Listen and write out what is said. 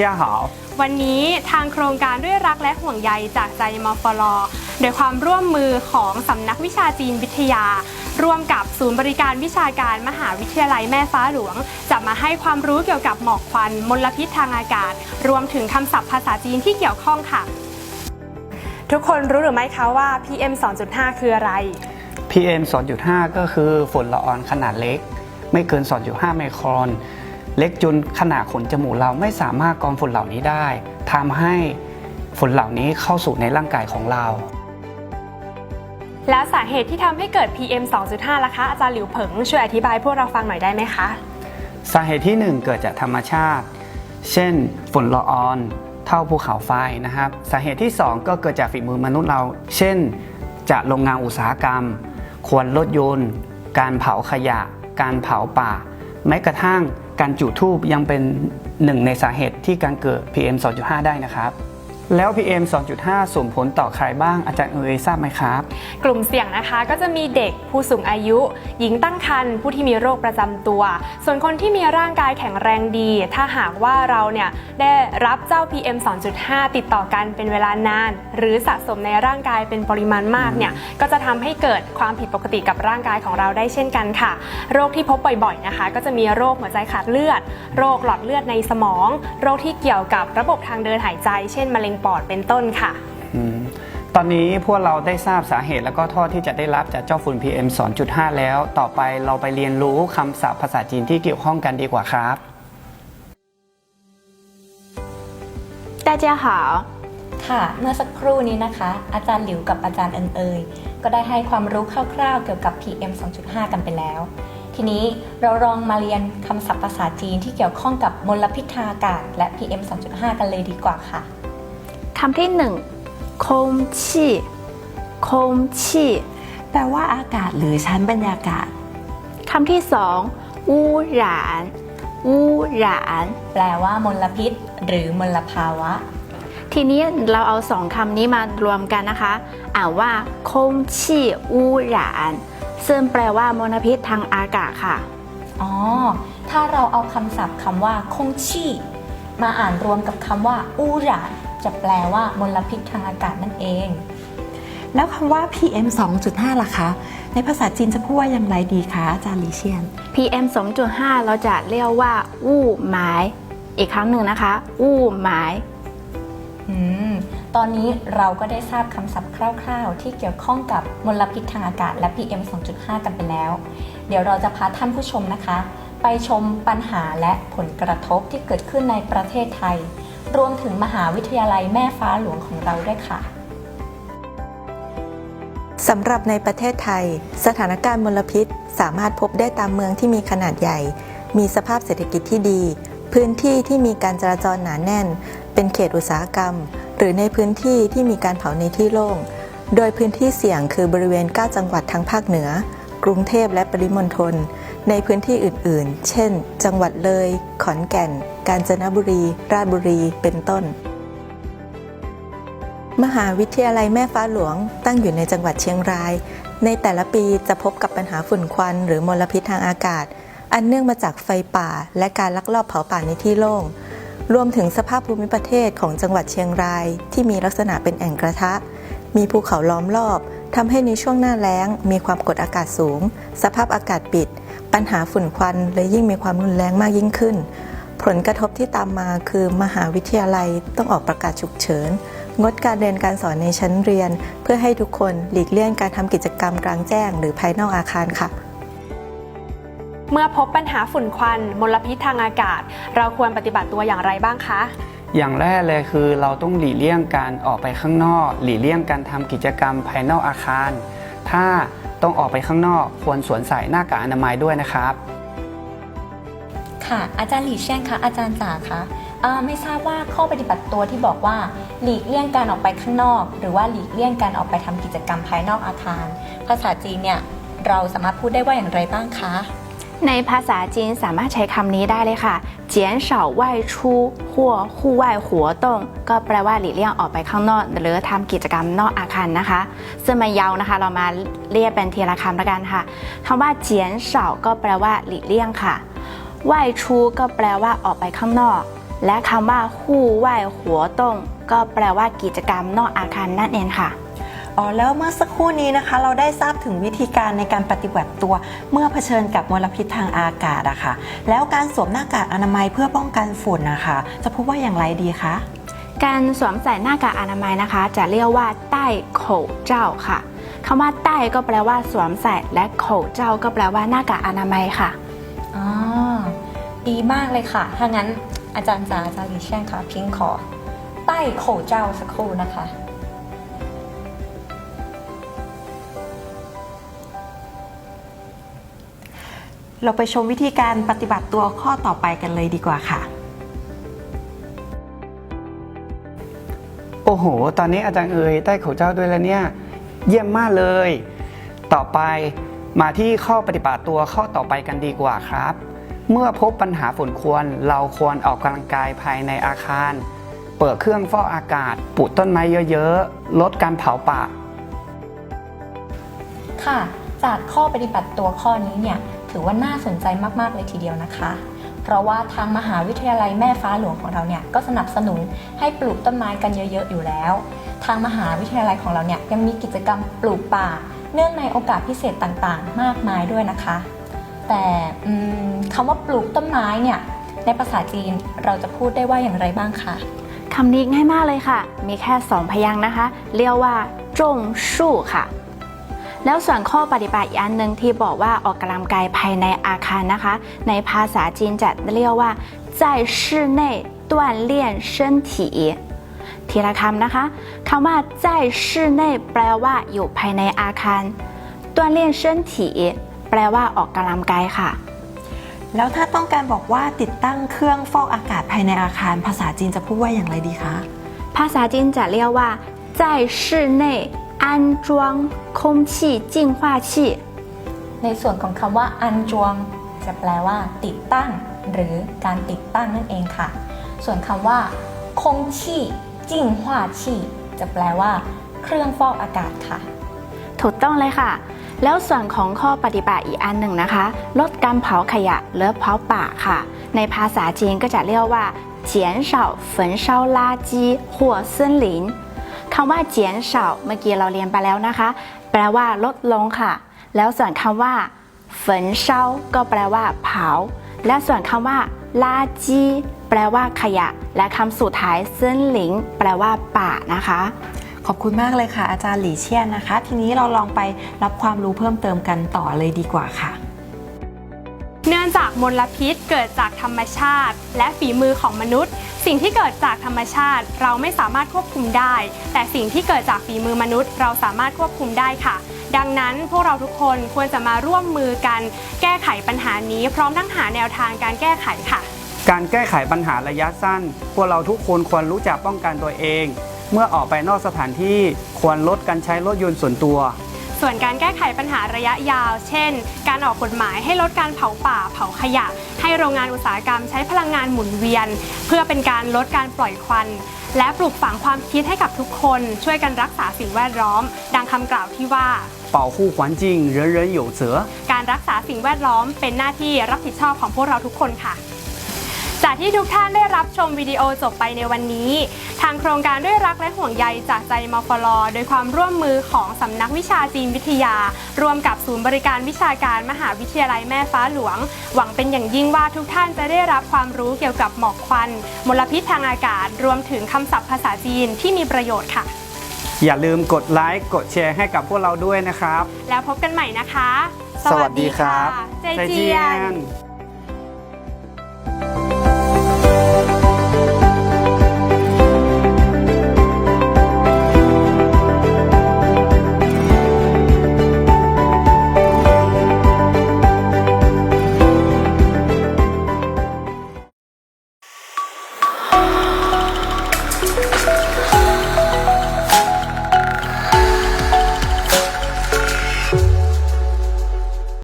家好วันนี้ทางโครงการด้วยรักและห่วงใยจากใจมฟลโดยความร่วมมือของสำนักวิชาจีนวิทยา ร่วมกับศูนย์บริการวิชาการมหาวิทยาลัยแม่ฟ้าหลวง จะมาให้ความรู้เกี่ยวกับหมอกควันมลพิษทางอากาศ รวมถึงคำศัพท์ภาษาจีนที่เกี่ยวข้องค่ะ ทุกคนรู้หรือไม่คะว่า PM 2.5 คืออะไร PM 2.5 ก็คือฝุ่นละอองขนาดเล็ก ไม่เกิน 2.5 ไมครอน เล็กจนขนาดขนจมูกเราไม่สามารถกรองฝุ่นเหล่านี้ได้ทำให้ฝุ่นเหล่านี้เข้าสู่ในร่างกายของเรา แล้วสาเหตุที่ทำให้เกิด PM 2.5ล่ะคะ อาจารย์หลิวเผิงช่วยอธิบายพวกเราฟังหน่อยได้ไหมคะ สาเหตุที่ 1 เกิดจากธรรมชาติ เช่น ฝุ่นละอองเท่าภูเขาไฟนะครับ สาเหตุที่ 2 ก็เกิดจากฝีมือมนุษย์เรา เช่น จากโรงงานอุตสาหกรรม ควนรถยนต์ การเผาขยะ การเผาป่า แม้กระทั่ง การจุทูบยังเป็นหนึ่งในสาเหตุที่การเกิด PM 2.5 ได้นะครับ แล้ว PM 2.5 ส่งผลต่อใครบ้างอาจารย์เอ๋ยทราบไหมครับ กลุ่มเสี่ยงนะคะก็จะมีเด็กผู้สูงอายุ หญิงตั้งครรภ์ผู้ที่มีโรคประจำตัว ส่วนคนที่มีร่างกายแข็งแรงดี ถ้าหากว่าเราเนี่ยได้รับเจ้า PM 2.5 ติดต่อกันเป็นเวลานาน หรือสะสมในร่างกายเป็นปริมาณมากเนี่ยก็จะทำให้เกิดความผิดปกติกับร่างกายของเราได้เช่นกันค่ะ โรคที่พบบ่อยๆนะคะ ก็จะมีโรคหัวใจขาดเลือด โรคหลอดเลือดในสมอง โรคที่เกี่ยวกับระบบทางเดินหายใจ เช่นมะเร็งปอดเป็นต้นค่ะ อืมตอนนี้พวกเราได้ทราบสาเหตุแล้วก็โทษที่จะได้รับจากเจ้าฝุ่น PM 2.5 แล้ว ต่อไปเราไปเรียนรู้คำศัพท์ภาษาจีนที่เกี่ยวข้องกันดีกว่าครับ 大家好， ค่ะ เมื่อสักครู่นี้นะคะ อาจารย์หลิวกับอาจารย์เอินเอยก็ได้ให้ความรู้คร่าวๆ เกี่ยวกับ PM 2.5 กันไปแล้ว ทีนี้เราลองมาเรียนคำศัพท์ภาษาจีนที่เกี่ยวข้องกับมลพิษทางอากาศ และ PM 2.5 กันเลยดีกว่าค่ะ คำที่หนึ่งคงชีคงชีแปลว่าอากาศหรือชั้นบรรยากาศคำที่สองอูหรานอูหรานแปลว่ามลพิษ หรือมลภาวะ ทีนี้เราเอาสองคำนี้มารวมกันนะคะ อ่านว่าคงชีอูหรานซึ่งแปลว่ามลพิษทางอากาศค่ะ อ๋อ ถ้าเราเอาคำศัพท์คำว่าคงชีมาอ่านรวมกับคำว่าอูหราน จะแปลว่ามลพิษทางอากาศนั่นเอง แล้วคำว่า PM 2.5 ล่ะคะ ในภาษาจีนจะพูดว่าอย่างไรดีคะอาจารย์ลีเชียน PM 2.5 เราจะเรียกว่าอู้หมาย อีกครั้งหนึ่งนะคะอู้หมายอืมตอนนี้เราก็ได้ทราบคำศัพท์คร่าวๆ ที่เกี่ยวข้องกับมลพิษทางอากาศและ PM 2.5 กันไปแล้ว เดี๋ยวเราจะพาท่านผู้ชมนะคะ ไปชมปัญหาและผลกระทบที่เกิดขึ้นในประเทศไทย รวมถึงมหาวิทยาลัยแม่ฟ้าหลวงของเราด้วยค่ะสำหรับในประเทศไทย สถานการณ์มลพิษ สามารถพบได้ตามเมืองที่มีขนาดใหญ่ มีสภาพเศรษฐกิจที่ดี พื้นที่ที่มีการจราจรหนาแน่น เป็นเขตอุตสาหกรรม หรือในพื้นที่ที่มีการเผาในที่โล่ง โดยพื้นที่เสี่ยงคือบริเวณ 9 จังหวัดทั้งภาคเหนือ กรุงเทพและปริมณฑลในพื้นที่อื่น ๆ เช่น จังหวัดเลย ขอนแก่น กาญจนบุรี ราชบุรี เป็นต้น มหาวิทยาลัยแม่ฟ้าหลวงตั้งอยู่ในจังหวัดเชียงราย ในแต่ละปีจะพบกับปัญหาฝุ่นควัน หรือมลพิษทางอากาศ อันเนื่องมาจากไฟป่า และการลักลอบเผาป่าในที่โล่ง รวมถึงสภาพภูมิประเทศของจังหวัดเชียงราย ที่มีลักษณะเป็นแอ่งกระทะ มีภูเขาล้อมรอบทำให้ในช่วงหน้าแล้ง มีความกดอากาศสูง สภาพอากาศปิด ปัญหาฝุ่นควันเลยยิ่งมีความรุนแรงมากยิ่งขึ้น ผลกระทบที่ตามมาคือมหาวิทยาลัยต้องออกประกาศฉุกเฉิน งดการเรียนการสอนในชั้นเรียน เพื่อให้ทุกคนหลีกเลี่ยงการทำกิจกรรมกลางแจ้ง หรือภายนอกอาคารค่ะ เมื่อพบปัญหาฝุ่นควันมลพิษทางอากาศ เราควรปฏิบัติตัวอย่างไรบ้างคะอย่างแรกเลยคือเราต้องหลีกเลี่ยงการออกไปข้างนอก หลีกเลี่ยงการทำกิจกรรมภายนอกอาคาร ถ้าต้องออกไปข้างนอกควรสวมใส่หน้ากากอนามัยด้วยนะครับ ค่ะ อาจารย์หลีเชียงคะอาจารย์จ๋าคะไม่ทราบว่าข้อปฏิบัติตัวที่บอกว่า หลีกเลี่ยงการออกไปข้างนอก หรือว่าหลีกเลี่ยงการออกไปทำกิจกรรมภายนอกอาคาร ภาษาจีนเนี่ยเราสามารถพูดได้ว่าอย่างไรบ้างคะในภาษาจีนสามารถใช้คำนี้ได้เลยค่ะเจียนเฉาไหว้ชูหัวคู่ไหว้หัวตงก็แปลว่าหลีกเลี่ยงออกไปข้างนอก หรือทำกิจกรรมนอกอาคารนะคะ ซึ่งมายาวนะคะ เรามาเรียกเป็นทีละคำละกันค่ะคำว่าเจียนเก็แปลว่าหลีกเลี่ยงค่ะ ไหว้ชูก็แปลว่าออกไปข้างนอก และคำว่าคู่ไหวหัวต้งก็แปลว่ากิจกรรมนอกอาคารนั่นเองค่ะอ๋อแล้วเมื่อสักครู่นี้นะคะ เราได้ทราบถึงวิธีการในการปฏิบัติตัว เมื่อเผชิญกับมลพิษทางอากาศอะคะ่ะ แล้วการสวมหน้ากากอนามัยเพื่อป้องกันฝุ่นนะคะ จะพูดว่าอย่างไรดีคะการสวมใส่หน้ากากอนามัยนะคะ จะเรียกว่าใต้โขเจ้าค่ะคำว่าใต้ก็แปลว่าสวมใส่และโขเจ้าก็แปลว่าหน้ากากอนามัยค่ะ ดีมากเลยค่ะ ถ้างั้นอาจารย์จ๋าอาจารย์หลีเชี่ยงค่ะพิงขอใต้โขเจ้าสักครู่นะคะ เราไปชมวิธีการปฏิบัติตัวข้อต่อไปกันเลยดีกว่าค่ะ โอ้โห ตอนนี้อาจารย์เอ๋ยได้เขาเจ้าด้วยแล้วเนี่ย เยี่ยมมากเลย ต่อไปมาที่ข้อปฏิบัติตัวข้อต่อไปกันดีกว่าครับ เมื่อพบปัญหาฝุ่นควันเราควรออกกำลังกายภายในอาคาร เปิดเครื่องฟอกอากาศ ปลูกต้นไม้เยอะๆ ลดการเผาป่า ค่ะ จากข้อปฏิบัติตัวข้อนี้เนี่ย ถือว่าน่าสนใจมากๆเลยทีเดียวนะคะ เพราะว่าทางมหาวิทยาลัยแม่ฟ้าหลวงของเราเนี่ย ก็สนับสนุนให้ปลูกต้นไม้กันเยอะ ๆ อยู่แล้ว ทางมหาวิทยาลัยของเราเนี่ยยังมีกิจกรรมปลูกป่า เนื่องในโอกาสพิเศษต่างๆ มากมายด้วยนะคะ แต่อืมคำว่าปลูกต้นไม้เนี่ย ในภาษาจีนเราจะพูดได้ว่าอย่างไรบ้างคะ คำนี้ง่ายมากเลยค่ะ มีแค่สองพยางค์นะคะ เรียกว่าจงสู้ค่ะ แล้วส่วนข้อปฏิบัติอีกอันหนึ่งที่บอกว่าออกกำลังกายภายในอาคารนะคะ ในภาษาจีนจะเรียกว่า在室内锻炼身体ทีละคำนะคะคำว่า在室内แปลว่าอยู่ภายในอาคาร锻炼身体แป ลว่าออกกำลังกายค่ะ แล้วถ้าต้องการบอกว่าติดตั้งเครื่องฟอกอากาศภายในอาคาร ภาษาจีนจะพูดว่าอย่างไรดีคะ ภาษาจีนจะเรียกว่า在室内安装空气净化器 ในส่วนของคำว่าอันจวง จะแปลว่า ติดตั้ง หรือการติดตั้งนั่นเองค่ะ ส่วนคำว่าคงชี่จิ้งหว่าชี่จะแปลว่า เครื่องฟอกอากาศค่ะ ถูกต้องเลยค่ะ แล้วส่วนของข้อปฏิบัติอีกอันหนึ่งนะคะ ลดการเผาขยะหรือเผาป่าค่ะ ในภาษาจีนก็จะเรียกว่าเจียนเฉาเฝนเฉาลาจีหัวเส้นหลินคำว่าเจียนเฉาเมื่อกี้เราเรียนไปแล้วนะคะ แปลว่าลดลงค่ะ แล้วส่วนคำว่าเฝนเฉาก็แปลว่า เผา และส่วนคำว่าลาจีแปลว่าขยะ และคำสุดท้ายซึ่นหลิงแปลว่าป่านะคะ ขอบคุณมากเลยค่ะ อาจารย์หลี่เชี่ยนนะคะ ทีนี้เราลองไปรับความรู้เพิ่มเติมกันต่อเลยดีกว่าค่ะ เนื่องจากมลพิษเกิดจากธรรมชาติ และฝีมือของมนุษย์ สิ่งที่เกิดจากธรรมชาติ เราไม่สามารถควบคุมได้ แต่สิ่งที่เกิดจากฝีมือมนุษย์ เราสามารถควบคุมได้ค่ะดังนั้นพวกเราทุกคนควรจะมาร่วมมือกันแก้ไขปัญหานี้ พร้อมทั้งหาแนวทางการแก้ไขค่ะ การแก้ไขปัญหาระยะสั้น พวกเราทุกคนควรรู้จักป้องกันตัวเอง เมื่อออกไปนอกสถานที่ควรลดการใช้รถยนต์ส่วนตัว ส่วนการแก้ไขปัญหาระยะยาว เช่น การออกกฎหมายให้ลดการเผาป่า เผาขยะ ให้โรงงานอุตสาหกรรมใช้พลังงานหมุนเวียน เพื่อเป็นการลดการปล่อยควัน และปลูกฝังความคิดให้กับทุกคน ช่วยกันรักษาสิ่งแวดล้อม ดังคำกล่าวที่ว่า 保护环境人人有责 การรักษาสิ่งแวดล้อมเป็นหน้าที่รับผิดชอบของพวกเราทุกคนค่ะ จากที่ทุกท่านได้รับชมวิดีโอจบไปในวันนี้ ทางโครงการด้วยรักและห่วงใยจากใจมฟลโดยความร่วมมือของสำนักวิชาจีนวิทยา ร่วมกับศูนย์บริการวิชาการมหาวิทยาลัยแม่ฟ้าหลวง หวังเป็นอย่างยิ่งว่าทุกท่านจะได้รับความรู้เกี่ยวกับหมอกควัน มลพิษทางอากาศ รวมถึงคำศัพท์ภาษาจีนที่มีประโยชน์ค่ะ อย่าลืมกดไลค์กดแชร์ให้กับพวกเราด้วยนะครับ แล้วพบกันใหม่นะคะ สวัสดีครับใจเจียนน